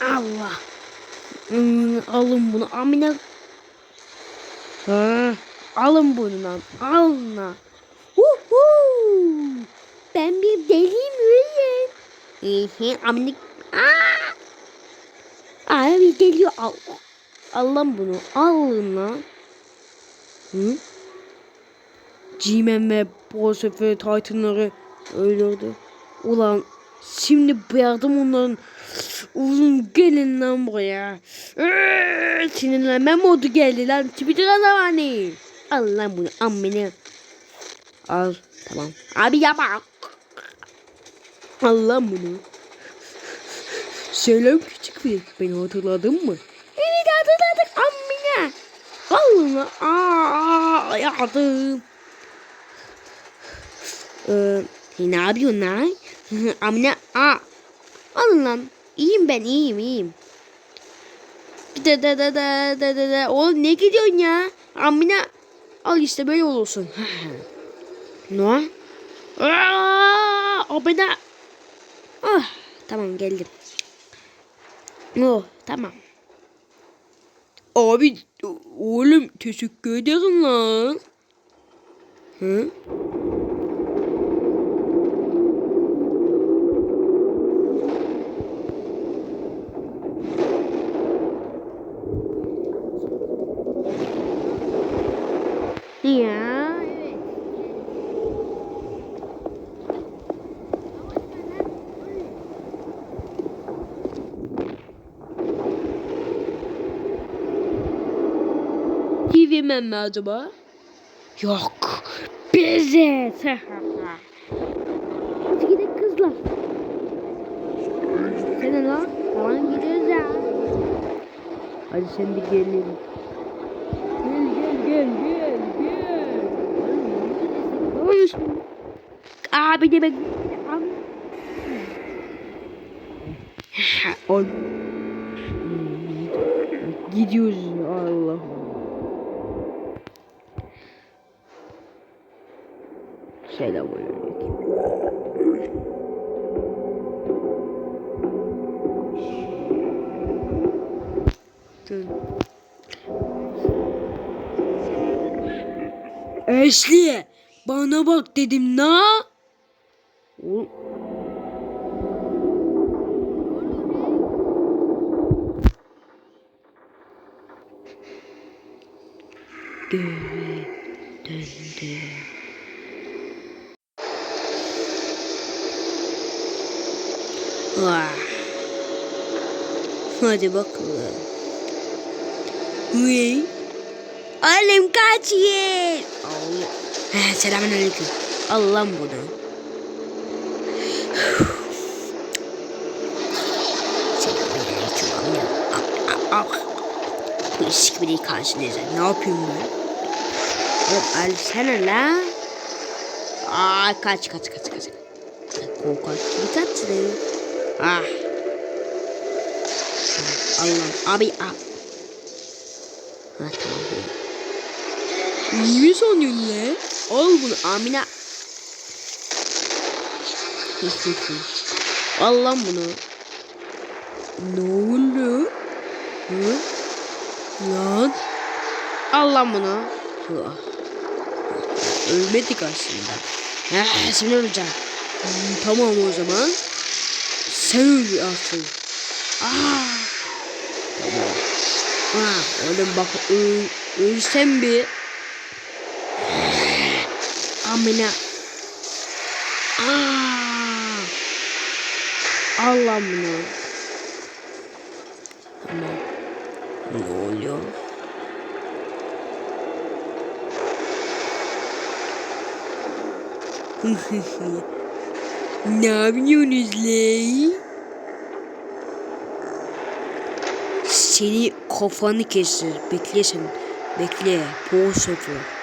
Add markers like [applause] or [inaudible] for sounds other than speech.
Allah. Hmm, alın bunu Amine. Ha, alın bunu lan. Alın lan. Uhu. Ben bir deliyim öyle. Ehe, Amine. Aa. Abi geliyor. Al. Al lan bunu. Alın lan. Hı? G-Man ve Bosefe Titan'ları öldürdü. Ulan şimdi bıraktım onların. Uzun gelin lan buraya. Iıı, Sinirlenme modu geldi lan. Twitter zamanı. Al lan bunu ammeni. Al tamam. Abi yapma. Al lan bunu. Selam küçük bir. Beni hatırladın mı? Evet hatırladık ammine. Al lan. Aa, yardım. Ee, ne yapıyorsun lan? [laughs] Amine aa. Alın lan. İyiyim ben iyiyim iyiyim. Da da da da da da da. Oğlum ne gidiyorsun ya? Amine al işte böyle olursun. [laughs] ne? Aa, Amine. Ah, tamam geldim. Oh tamam. Abi oğlum teşekkür ederim lan. Hı? Ya evet. Yemem mi acaba? Yok. Bize. Hadi gidelim kızlar. Sen lan. Tamam gidiyoruz ya. Hadi sen de gelin. Gel gel gel gel gel. Abi demek. On. Gidiyoruz Allah. Selamünaleyküm. Ashley bana bak dedim na. Oğlum. Göğe döndü. Vah. Hadi bakalım. Uy. Oğlum kaç yer. Allah. Heh, Selamünaleyküm. Al lan bunu. Selamünaleyküm. Ah, ah, ah. Bu eski biri karşınıza. Ne yapayım ben? Oğlum alsana lan. Aa kaç kaç kaç kaç. Korkak gibi kaçtı. Ah. Allah abi ah. Ha tamam. Mi sanıyorsun ya? Al bunu Amine. Al lan bunu. Ne oldu? Hı? Lan. Al lan bunu. Ölmedik aslında. Ha, şimdi öleceğim. Hmm, tamam o zaman. Sen öl asıl. Aa. Tamam. Ha, oğlum bak öl, ölsem bir. Amına. Allah bunu. Tamam. Ne oluyor? [laughs] ne yapıyorsunuz lan? Seni kafanı kesir. Bekle sen. Bekle. Poğuz yapıyor.